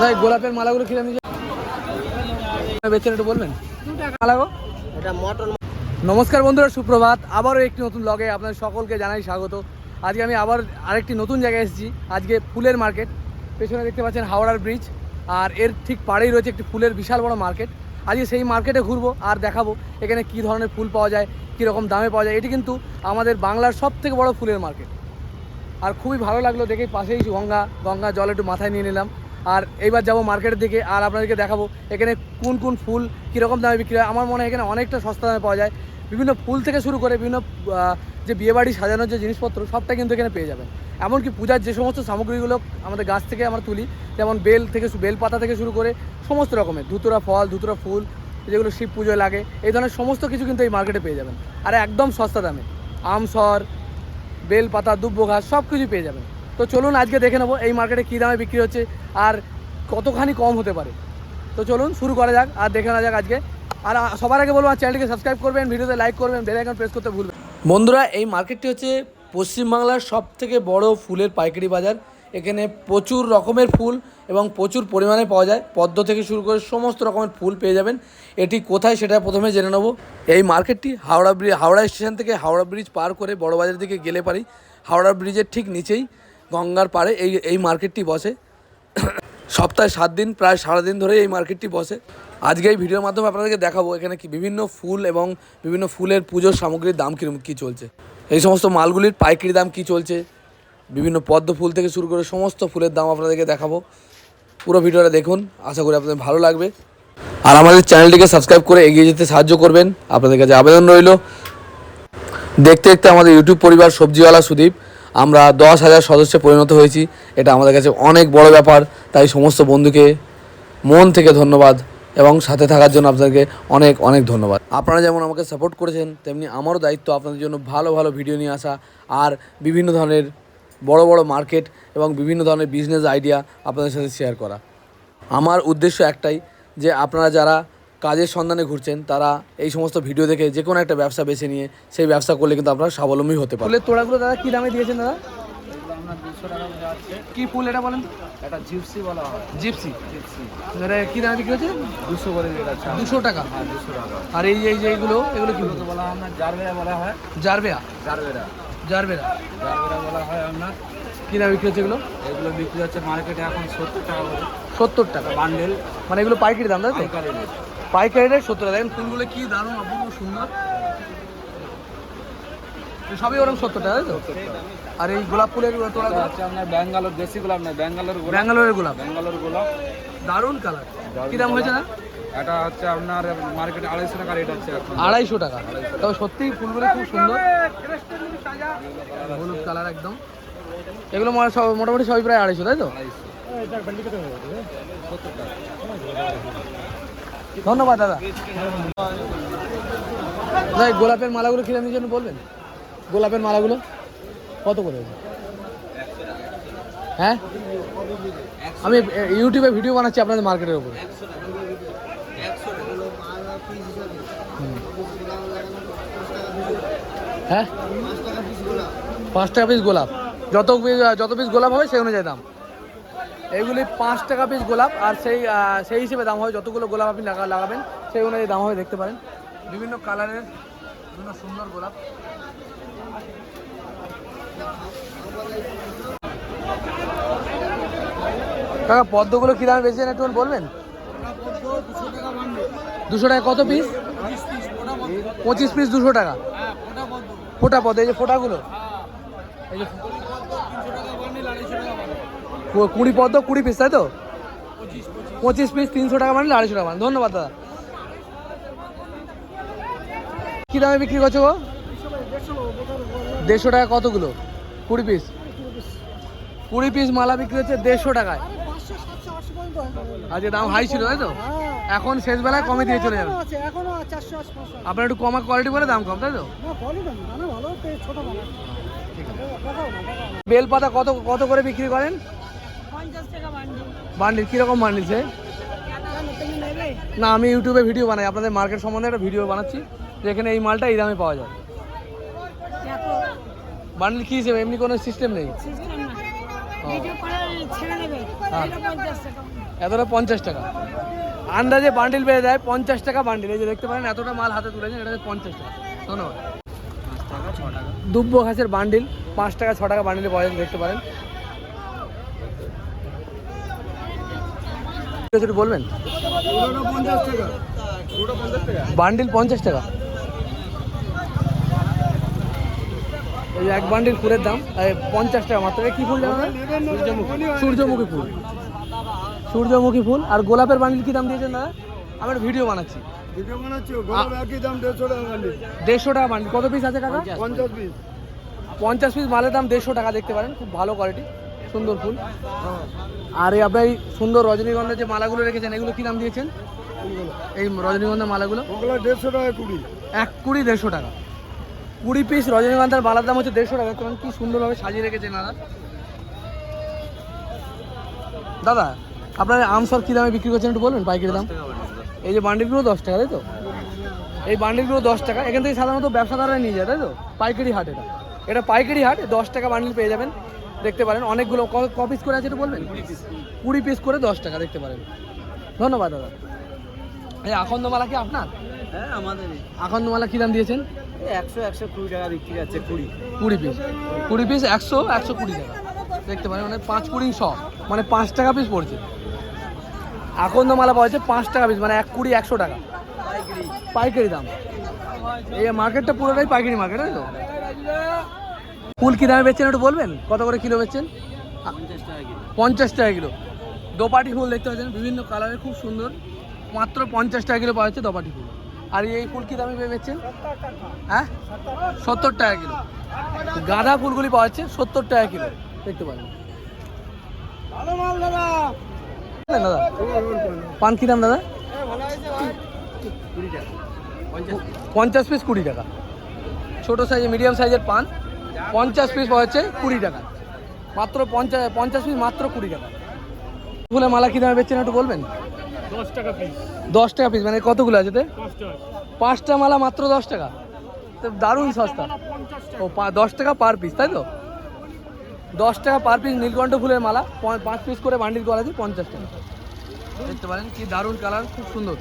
ভাই গোলাপের মালাগুলো কিনে নিয়ে বেচেন একটু বলবেন? মালা এটা মটন নমস্কার বন্ধুরা সুপ্রভাত। আবারও একটি নতুন ব্লগে আপনাদের সকলকে জানাই স্বাগত। আজকে আমি আবার আরেকটি নতুন জায়গায় এসেছি। আজকে ফুলের মার্কেট পেছনে দেখতে পাচ্ছেন হাওড়ার ব্রিজ আর এর ঠিক পাড়েই রয়েছে একটি ফুলের বিশাল বড় মার্কেট আজকে সেই মার্কেটে ঘুরবো আর দেখাবো এখানে কী ধরনের ফুল পাওয়া যায় কীরকম দামে পাওয়া যায়। এটি কিন্তু আমাদের বাংলার সব থেকে বড় ফুলের মার্কেট আর খুবই ভালো লাগল দেখেই পাশেই গঙ্গা। গঙ্গা জল একটু মাথায় নিয়ে নিলাম। আর এইবার যাব মার্কেটের দিকে আর আপনাদেরকে দেখাবো এখানে কোন কোন ফুল কীরকম দামে বিক্রি হয়। আমার মনে হয় এখানে অনেকটা সস্তা দামে পাওয়া যায়। বিভিন্ন ফুল থেকে শুরু করে বিভিন্ন যে বিয়েবাড়ি সাজানোর যে জিনিসপত্র সবটা কিন্তু এখানে পেয়ে যাবেন। এমনকি পূজার যে সমস্ত সামগ্রীগুলো আমাদের গাছ থেকে আমরা তুলি, যেমন বেল থেকে বেল পাতা থেকে শুরু করে সমস্ত রকমের, ধুতুরা ফল, ধুতুরা ফুল, যেগুলো শিব পুজোয় লাগে, এই ধরনের সমস্ত কিছু কিন্তু এই মার্কেটে পেয়ে যাবেন। আর একদম সস্তা দামে। আমসর বেল পাতা দুব্বো ঘাস সব কিছু পেয়ে যাবেন। তো চলুন আজকে দেখে নেব এই মার্কেটে কী দামে বিক্রি হচ্ছে আর কতখানি কম হতে পারে। তো চলুন শুরু করা যাক আর দেখে নেওয়া যাক আজকে। আর সবার আগে বলব আমার চ্যানেলটিকে সাবস্ক্রাইব করবেন ভিডিওতে লাইক করবেন বেল আইকন প্রেস করতে ভুলবেন বন্ধুরা, এই মার্কেটটি হচ্ছে পশ্চিমবাংলার সব থেকে বড় ফুলের পাইকারি বাজার। এখানে প্রচুর রকমের ফুল এবং প্রচুর পরিমাণে পাওয়া যায়। পদ্ম থেকে শুরু করে সমস্ত রকমের ফুল পেয়ে যাবেন। এটি কোথায় সেটা প্রথমে জেনে নেব। এই মার্কেটটি হাওড়া ব্রিজ হাওড়া স্টেশন থেকে হাওড়া ব্রিজ পার করে বড়বাজার দিকে গেলে পারি। হাওড়া ব্রিজের ঠিক নিচেই গঙ্গার পাড়ে এই এই মার্কেটটি বসে। সপ্তাহে সাত দিন, প্রায় সারাদিন ধরে এই মার্কেটটি বসে। আজকে এই ভিডিওর মাধ্যমে আপনাদেরকে দেখাবো এখানে কি বিভিন্ন ফুল এবং বিভিন্ন ফুলের পুজোর সামগ্রীর দাম কীরকম কী চলছে। এই সমস্ত মালগুলির পাইকারি দাম কী চলছে? বিভিন্ন পদ্ম ফুল থেকে শুরু করে সমস্ত ফুলের দাম আপনাদেরকে দেখাবো। পুরো ভিডিওটা দেখুন, আশা করি আপনাদের ভালো লাগবে। আর আমাদের চ্যানেলটিকে সাবস্ক্রাইব করে এগিয়ে যেতে সাহায্য করবেন। আপনাদের কাছে আবেদন রইল। দেখতে দেখতে আমাদের ইউটিউব পরিবার সবজিওয়ালা সুদীপ, আমরা দশ হাজার সদস্যে পরিণত হয়েছি। এটা আমাদের কাছে অনেক বড় ব্যাপার। তাই সমস্ত বন্ধুকে মন থেকে ধন্যবাদ এবং সাথে থাকার জন্য আপনাদেরকে অনেক অনেক ধন্যবাদ। আপনারা যেমন আমাকে সাপোর্ট করেছেন, তেমনি আমারও দায়িত্ব আপনাদের জন্য ভালো ভালো ভিডিও নিয়ে আসা। আর বিভিন্ন ধরনের বড় বড় মার্কেট এবং বিভিন্ন ধরনের বিজনেস আইডিয়া আপনাদের সাথে শেয়ার করা। আমার উদ্দেশ্য একটাই যে আপনারা যারা কাজের সন্ধানে ঘুরছেন তারা এই সমস্ত ভিডিও দেখে যে কোনো একটা ব্যবসা বেছে নিয়ে সেই ব্যবসা করলে কিন্তু আপনারা স্বাবলম্বী হতে পারেন ফুলের তোড়াগুলো দাদা কী দামে দিয়েছেন দাদা? কি ফুল এটা বলেন? এটা জিপসি বলা হয়। জিপসি জিপসি এটা কী দামে বিক্রি হচ্ছে? দুশো করে দুশো টাকা? হ্যাঁ দুশো টাকা। আর এই যে এইগুলো এগুলো কি? বলা হয় জারবেরা বলা হয়। Gerbera gerbera gerbera? জারবেরা বলা হয় আপনার কী দামে বিক্রি হচ্ছে এগুলো? এগুলো বিক্রি হচ্ছে মার্কেটে এখন সত্তর টাকা করে। সত্তর টাকা। বান্ডেল মানে এগুলো পাইকারি দাম তাই তো? পাইকারি রেট সত্তর টাকা। দেখেন ফুলগুলো কি দারুণ অপূর্ব সুন্দর। সবই ওরকম সত্তর টাকা তাই তো? আর এই গোলাপ ফুলের এটা হচ্ছে আপনার ব্যাঙ্গালোর দেশি গোলাপ না ব্যাঙ্গালোর ব্যাঙ্গালোরের গোলাপ। ব্যাঙ্গালোর গোলাপ। দারুণ কালার। কি দাম হয়েছে না? এটা হচ্ছে আপনার মার্কেটে আড়াইশো টাকা রেট আছে আড়াইশো টাকা। তবে সত্যি ফুলগুলো খুব সুন্দর। হলুদ কালার একদম। এগুলো সব- মোটামুটি সবই প্রায় আড়াইশো তাই তো? ধন্যবাদ দাদা। দাদা গোলাপের মালাগুলো কিনে জন্য বলবেন? গোলাপের মালাগুলো? কত করে হ্যাঁ? আমি ইউটিউবে ভিডিও বানাচ্ছি আপনাদের মার্কেটের উপরে। হ্যাঁ? পাঁচ টাকা পিস গোলাপ। যত যত পিস গোলাপ হবে সেই অনুযায়ী দাম। এইগুলি পাঁচ টাকা পিস গোলাপ আর সেই সেই হিসেবে দাম হবে যতগুলো গোলাপ আপনি লাগাবেন, সেই অনুযায়ী দাম হবে, দেখতে পারেন। বিভিন্ন কালারের বিভিন্ন সুন্দর গোলাপ। কাকা, পদ্মগুলো কী দামে বেচেছেন একটু বলবেন? দুশো টাকা, কত পিস পঁচিশ পিস দুশো টাকা। ফোটা পদ্ম, এই যে ফোটাগুলো? কুড়ি পদ্ম, কুড়ি পিস তাই তো? পঁচিশ পিস তিনশো টাকা মানে আড়াইশো টাকা মানে। ধন্যবাদ, দাদা। কী দামে বিক্রি করছ গো? দেড়শো টাকা কতগুলো? কুড়ি পিস কুড়ি পিস মালা বিক্রি হচ্ছে দেড়শো টাকায়। আজকে দাম হাই ছিল তাই তো? এখন শেষ বেলায় কমে দিয়ে চলে যাবে। আপনার একটু কমা কোয়ালিটি বলে দাম কম তাই তো? বেলপাতা কত কত করে বিক্রি করেন? বান্ডিল কীরকম বান্ডিল সে? না আমি ইউটিউবে ভিডিও বানাই আপনাদের মার্কেট সম্বন্ধে একটা ভিডিও বানাচ্ছি যেখানে এই মালটা এই দামে পাওয়া যায়। বান্ডিল কী হিসেবে? এমনি কোনো সিস্টেম নেই? হ্যাঁ। এতটা পঞ্চাশ টাকা। আন্দাজে বান্ডিল পেয়ে দেয় পঞ্চাশ টাকা বান্ডিল এই যে দেখতে পারেন এতটা মাল হাতে তুলেছেন এটা হচ্ছে পঞ্চাশ টাকা। ধন্যবাদ। দুব্বো ঘাসের বান্ডিল পাঁচ টাকা ছ টাকা বান্ডিলে পাওয়া দেখতে পারেন। একটু বলবেন? বান্ডিল পঞ্চাশ টাকা। এই এক বান্ডিল ফুলের দাম এই পঞ্চাশ টাকা মাত্র। কি ফুল সূর্যমুখী ফুল। সূর্যমুখী ফুল। আর গোলাপের বান্ডিল কি দাম দিয়েছেন দাদা আমি একটা ভিডিও বানাচ্ছি। ভিডিও বানাচ্ছি গোলাপ একই দাম দেড়শো টাকা বান্ডিল কত পিস আছে কাকা? পঞ্চাশ পিস পঞ্চাশ পিস মালের দাম দেড়শো টাকা দেখতে পারেন। খুব ভালো কোয়ালিটি সুন্দর ফুল। আর এই আপনার এই সুন্দর রজনীগন্ধার যে মালাগুলো রেখেছেন এগুলো কি দাম দিয়েছেন? এই রজনীগন্ধার মালাগুলো? ওগুলো দেড়শো টাকা কুড়ি। এক কুড়ি দেড়শো টাকা। কুড়ি পিস রজনীগন্ধার মালার দাম হচ্ছে দেড়শো টাকা। পারেন কি সুন্দরভাবে সাজিয়ে রেখেছেন দাদা দাদা আপনার আমসর কী দামে বিক্রি করছেন একটু বলবেন? পাইকারি দাম? এই যে বান্ডিলগুলো দশ টাকা তাই তো? এই বান্ডিলগুলো দশ টাকা। এখান থেকে সাধারণত ব্যবসাদাররা নিয়ে যায় তাই তো? পাইকারি হাট এটা। এটা পাইকারি হাট দশ টাকা বান্ডিল পেয়ে যাবেন। দেখতে পারেন অনেকগুলো ক- ক পিস করে আছে একটু বলবেন? কুড়ি পিস করে দশ টাকা দেখতে পারেন। ধন্যবাদ দাদা। এই আখন্দমালা কি আপনার? হ্যাঁ আমাদের আখন্দমালা কী দাম দিয়েছেন? একশো একশো কুড়ি টাকা বিক্রি আছে কুড়ি। কুড়ি পিস কুড়ি পিস একশো একশো কুড়ি টাকা। দেখতে পারেন মানে পাঁচ কুড়ি শ। মানে পাঁচ টাকা পিস পড়ছে। আকন্দ মালা পাওয়া যাচ্ছে পাঁচ টাকা পিস মানে এক কুড়ি একশো টাকা। পাইকারি দাম। এই মার্কেটটা পুরোটাই পাইকারি মার্কেট তাই তো? ফুল কী দামে বেচছেন একটু বলবেন? কত করে কিলো বেচছেন? টাকা পঞ্চাশ টাকা কিলো। দোপাটি ফুল দেখতে পাচ্ছেন বিভিন্ন কালারের খুব সুন্দর। মাত্র পঞ্চাশ টাকা কিলো পাওয়া যাচ্ছে দোপাটি ফুল। আর এই ফুল কী দামে পেয়ে বেচছেন হ্যাঁ? সত্তর টাকা কিলো। গাঁদা ফুলগুলি পাওয়া যাচ্ছে সত্তর টাকা কিলো। দেখতে পারেন। দাদা, পান কী দাম দাদা? পঞ্চাশ পিস কুড়ি টাকা। ছোটো সাইজের মিডিয়াম সাইজের পান, পঞ্চাশ পিস পাওয়া যাচ্ছে কুড়ি টাকা। মাত্র পঞ্চাশ পঞ্চাশ পিস মাত্র কুড়ি টাকা। ফুলের মালা কী দামে বেচছেন একটু বলবেন? টাকা পিস দশ টাকা পিস মানে কতগুলো আছে তে? পাঁচটা পাঁচটা মালা মাত্র দশ টাকা। তো দারুণ সস্তা। ও দশ টাকা পার পিস তাই তো? দশ টাকা পার পিস নীলকণ্ঠ ফুলের মালা পাঁচ পিস করে বান্ডিল করা আছে পঞ্চাশ টাকা। দেখতে পারেন কি দারুণ কালার খুব সুন্দর।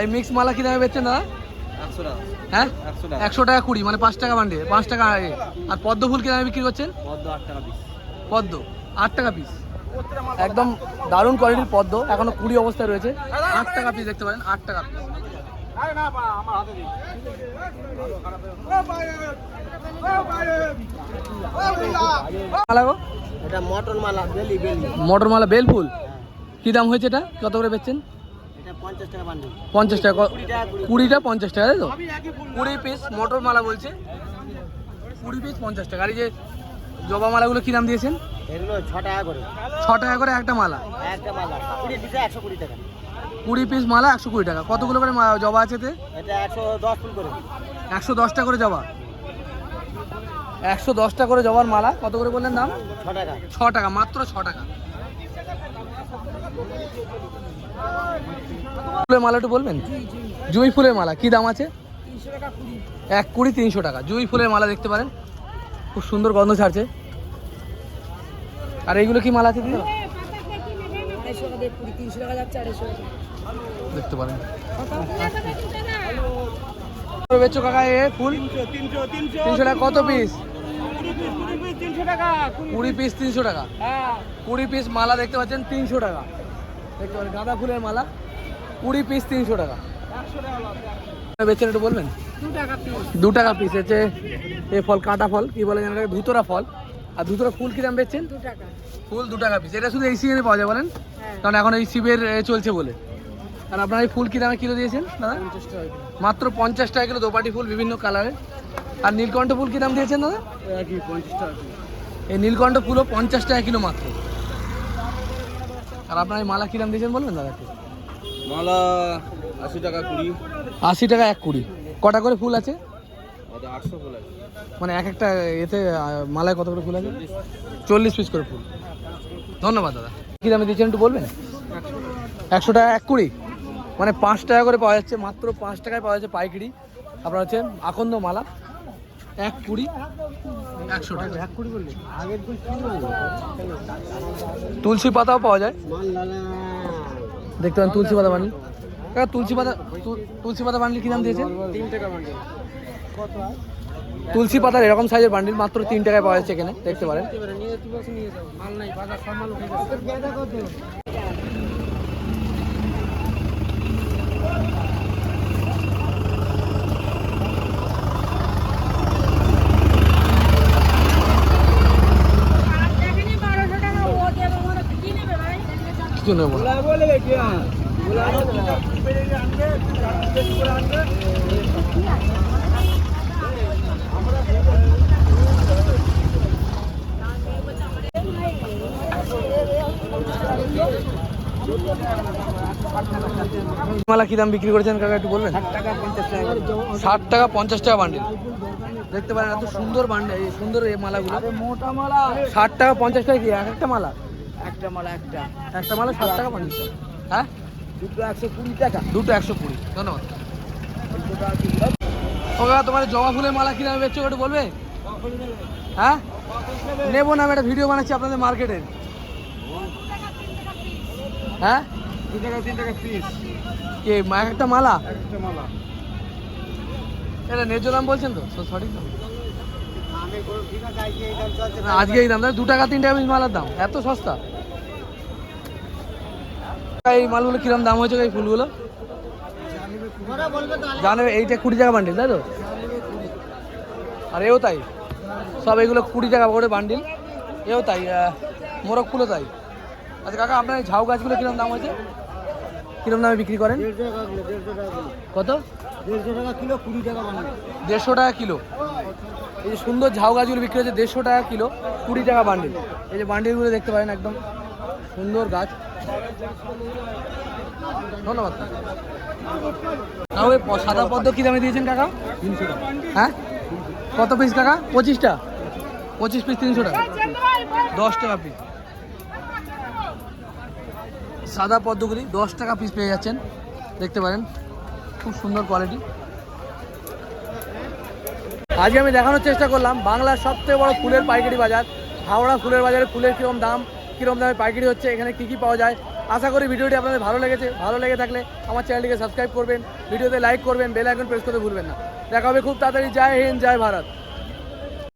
এই মিক্স মালা কি দামে বেচছেন দাদা? একশো টাকা। হ্যাঁ? একশো টাকা। কুড়ি মানে পাঁচ টাকা বান্ডিল পাঁচ টাকা। আর পদ্ম ফুল কি দামে বিক্রি করছেন? পদ্ম আট টাকা পিস পদ্ম আট টাকা পিস একদম দারুণ কোয়ালিটির পদ্ম এখনও কুড়ি অবস্থায় রয়েছে। আট টাকা পিস দেখতে পারেন আট টাকা পিস মালা গো? এটা মটন মালা বেলি বেলি। মটর মালা বেল ফুল কি দাম হয়েছে এটা? কত করে বেচছেন? পঞ্চাশ টাকা কুড়িটা পঞ্চাশ টাকা তাই তো? কুড়ি পিস মটর মালা বলছে। কুড়ি পিস পঞ্চাশ টাকা। আর এই যে জবা মালাগুলো কি দাম দিয়েছেন? এগুলো ছ টাকা করে। ছ টাকা করে একটা মালা? একটা মালা কুড়ি পিসে একশো কুড়ি টাকা। কুড়ি পিস মালা একশো কুড়ি টাকা। কতগুলো করে জবা আছে এটা একশো দশ ফুল করে। একশো দশটা করে জবা? একশো দশটা করে জবার মালা কত করে বললেন দাম? ছ টাকা। ছ টাকা মাত্র ছ টাকা। ফুলের মালা একটু বলবেন? জুঁই ফুলের মালা কি দাম আছে? এক কুড়ি তিনশো টাকা। জুঁই ফুলের মালা দেখতে পারেন। খুব সুন্দর গন্ধ ছাড়ছে। আর এইগুলো কি মালা আছে দিদি? দেখতে পারেন। বেচছো কাকা এ ফুল? তিনশো টাকা কত পিস কুড়ি পিস তিনশো টাকা। কুড়ি পিস মালা দেখতে পাচ্ছেন তিনশো টাকা। দেখতে পাচ্ছেন গাঁদা ফুলের মালা কুড়ি পিস তিনশো টাকা। বেচছেন একটু বলবেন? দু টাকা পিস দু টাকা পিস হচ্ছে এ ফল কাঁটা ফল কি বলে জানেন ধুতরা ফল। আর ধুতরা ফুল কি দাম বেচছেন ফুল দু টাকা পিস এটা শুধু এই সিজনে পাওয়া যায় বলেন? হ্যাঁ। কারণ এখন এই শিবের এ, চলছে বলে। আর আপনার এই ফুল কি দামে কিলো দিয়েছেন দাদা? মাত্র পঞ্চাশ টাকা কিলো দোপাটি ফুল বিভিন্ন কালারের আর নীলকণ্ঠ ফুল কি দাম দিয়েছেন দাদা? পঞ্চাশ টাকা এই নীলকণ্ঠ ফুলও পঞ্চাশ টাকা কিলো মাত্র। আর আপনার এই মালা কি দাম দিয়েছেন বলবেন দাদা মালা আশি টাকা কুড়ি। আশি টাকা এক কুড়ি। কটা করে ফুল আছে? আটশো ফুল আছে। মানে এক একটা এতে মালায় কত করে ফুল আছে? চল্লিশ পিস করে ফুল। ধন্যবাদ দাদা। কী দামে দিচ্ছেন একটু বলবেন? একশো টাকা এক কুড়ি। মানে পাঁচ টাকা করে পাওয়া যাচ্ছে মাত্র পাঁচ টাকায় পাওয়া যাচ্ছে পাইকারি। আপনার হচ্ছে আকন্দ মালা এক কুড়ি একশো টাকা। এক কুড়ি বললি? তুলসী পাতাও পাওয়া যায়। দেখতে পান তুলসী পাতা কাকা তুলসী পাতা তুলসী পাতা বান্ডিল কি দাম দিয়েছে তিন টাকা বান্ডিল কত? তুলসী পাতার এরকম সাইজের বান্ডিল মাত্র তিন টাকায় পাওয়া যাচ্ছে এখানে দেখতে পারেন। বসে নিয়ে যাও মাল নাই বাজার সব মাল উঠে গেছে গেঁদা কত দেখেনি বারোশো টাকা ও দেবে মনে কি নেবে ভাই কিছু নেব না বলে কিয়া মালা কি দাম বিক্রি করেছেন কাকা একটু বলবেন? ষাট টাকা পঞ্চাশ টাকা বান্ডিল দেখতে পারেন এত সুন্দর বান্ডিল এই সুন্দর এই মালাগুলো। মোটা মালা। ষাট টাকা পঞ্চাশ টাকা কি? এক একটা মালা? একটা মালা একটা। একটা মালা ষাট টাকা পঞ্চাশ টাকা। হ্যাঁ? দুটো একশো কুড়ি টাকা। দুটো একশো কুড়ি। ধন্যবাদ। ও কাকা তোমার জবা ফুলের মালা কি দামে বেচছো একটু বলবে? হ্যাঁ? নেব না আমি একটা ভিডিও বানাচ্ছি আপনাদের মার্কেটের হ্যাঁ? দু টাকা তিন টাকা পিস কে একটা মালা? একটা মালা। এটা ন্যায্য দাম বলছেন তো? সঠিক দাম আজকে এই দাম দু টাকা তিন টাকা মালার দাম। এত সস্তা। এই মালগুলো কিরম দাম হয়েছে এই ফুলগুলো? ওরা বলবে তো জানো এইটা কুড়ি টাকা বান্ডিল তাই তো? আর এও তাই। সব এগুলো কুড়ি টাকা করে বান্ডিল এও তাই মোরগ ফুলও তাই। আচ্ছা কাকা আপনার ঝাউ গাছগুলো কিরম দাম হয়েছে? কিরম দামে বিক্রি করেন? কত? দেড়শো টাকা কিলো কুড়ি টাকা দেড়শো টাকা কিলো। এই যে সুন্দর ঝাউ গাছগুলো বিক্রি হচ্ছে দেড়শো টাকা কিলো কুড়ি টাকা বান্ডিল এই যে বান্ডিলগুলো দেখতে পারেন একদম সুন্দর গাছ। ধন্যবাদ। তাহলে সাদা পদ্ম কি দামে দিয়েছেন কাকা? তিনশো টাকা। হ্যাঁ? কত পিস কাকা? পঁচিশটা? পঁচিশ পিস তিনশো টাকা। দশ টাকা পিস সাদা পদ্মগুলি, দশ টাকা পিস পেয়ে যাচ্ছেন। দেখতে পারেন, খুব সুন্দর কোয়ালিটি আজকে আমি দেখানোর চেষ্টা করলাম, বাংলার সবথেকে বড় ফুলের পাইকারি বাজার। হাওড়া ফুলের বাজারে ফুলের কীরকম দাম কীরকম দামে পাইকারি হচ্ছে, এখানে কী কী পাওয়া যায়? আশা করি ভিডিওটি আপনাদের ভালো লেগেছে, ভালো লেগে থাকলে আমার চ্যানেলটিকে সাবস্ক্রাইব করবেন, ভিডিওতে লাইক করবেন বেল আইকন প্রেস করতে ভুলবেন না। দেখা হবে খুব তাড়াতাড়ি, জয় হিন্দ, জয় ভারত।